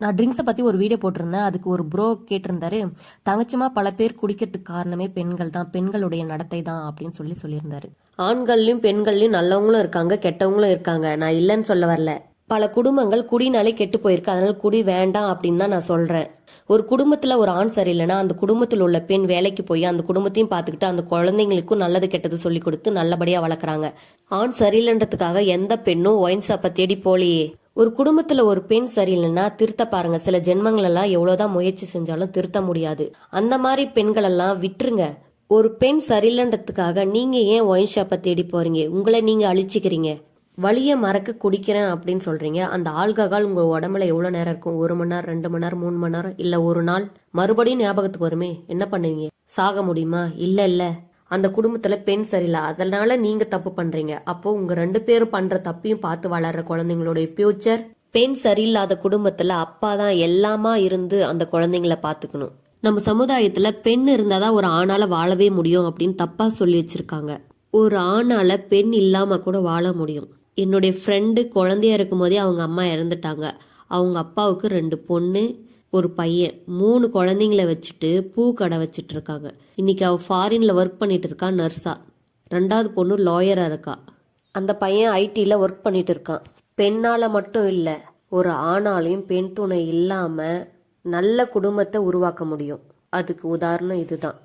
நான் ட்ரிங்க்ஸை பற்றி ஒரு வீடியோ போட்டிருந்தேன். அதுக்கு ஒரு ப்ரோ கேட்டிருந்தாரு தங்கச்சிமா பல பேர் குடிக்கிறதுக்கு காரணமே பெண்கள் தான். பெண்களுடைய நடத்தை தான் அப்படின்னு சொல்லி சொல்லியிருந்தாரு. ஆண்கள்லையும் பெண்கள்லையும் நல்லவங்களும் இருக்காங்க கெட்டவங்களும் இருக்காங்க. நான் இல்லைன்னு சொல்ல வரல. பல குடும்பங்கள் குடினாலே கெட்டு போயிருக்கு. அதனால குடி வேண்டாம் அப்படின்னு தான் நான் சொல்றேன். ஒரு குடும்பத்துல ஒரு ஆண் சரியில்லைன்னா அந்த குடும்பத்தில் உள்ள பெண் வேலைக்கு போய் அந்த குடும்பத்தையும் பார்த்துக்கிட்டு அந்த குழந்தைங்களுக்கும் நல்லது கெட்டது சொல்லி கொடுத்து நல்லபடியா வளர்க்குறாங்க. ஆண் சரியில்லைன்றதுக்காக எந்த பெண்ணும் ஒயின் ஷாப்பை தேடி போலியே ஒரு குடும்பத்துல ஒரு பெண் சரியில்லைன்னா திருத்த பாருங்க. சில ஜென்மங்கள் எல்லாம் எவ்வளவுதான் முயற்சி செஞ்சாலும் திருத்த முடியாது. அந்த மாதிரி பெண்கள் எல்லாம் விட்டுருங்க. ஒரு பெண் சரியில்லைன்றதுக்காக நீங்க ஏன் ஒயின் ஷாப்பை தேடி போறீங்க? உங்களை நீங்க அழிச்சுக்கிறீங்க. வழியை மறக்க குடிக்கிறேன் அப்படின்னு சொல்றீங்க. அந்த ஆல்கஹால் உங்க உடம்புல எவ்வளவு நேரம் இருக்கும்? ஒரு மணி நேரம் ரெண்டு மணி நேரம் மூணு மணி நேரம்? இல்ல ஒரு நாள்? மறுபடியும் ஞாபகத்துக்கு வருமே. என்ன பண்ணுவீங்க? சாக முடியுமா? இல்ல இல்ல. அந்த குடும்பத்துல பெண் சரியில்லை. அதனால நீங்க தப்பு பண்றீங்க. அப்போ உங்க ரெண்டு பேரும் பண்ற தப்பையும் பார்த்து வளர்ற குழந்தைங்களுடைய ஃபியூச்சர் பெண் சரியில்லாத குடும்பத்துல அப்பா தான் எல்லாமா இருந்து அந்த குழந்தைங்கள பாத்துக்கணும் நம்ம சமுதாயத்துல பெண் இருந்தாதான் ஒரு ஆணால வாழவே முடியும் அப்படின்னு தப்பா சொல்லி வச்சிருக்காங்க. ஒரு ஆணால பெண் இல்லாம கூட வாழ முடியும். என்னுடைய ஃப்ரெண்டு குழந்தையா இருக்கும் போதே அவங்க அம்மா இறந்துட்டாங்க. அவங்க அப்பாவுக்கு ரெண்டு பொண்ணு. ஒரு பையன் மூணு குழந்தைங்கள வச்சுட்டு பூ கடை வச்சுட்டு இருக்காங்க. இன்னைக்கு அவள் ஃபாரின்ல ஒர்க் பண்ணிட்டு இருக்கா நர்ஸா ரெண்டாவது பொண்ணு லாயரா இருக்கா. அந்த பையன் ஐடியில் ஒர்க் பண்ணிட்டு இருக்கான். பெண்ணால மட்டும் இல்லை ஒரு ஆணாலையும் பெண் துணை இல்லாம நல்ல குடும்பத்தை உருவாக்க முடியும். அதுக்கு உதாரணம் இதுதான்.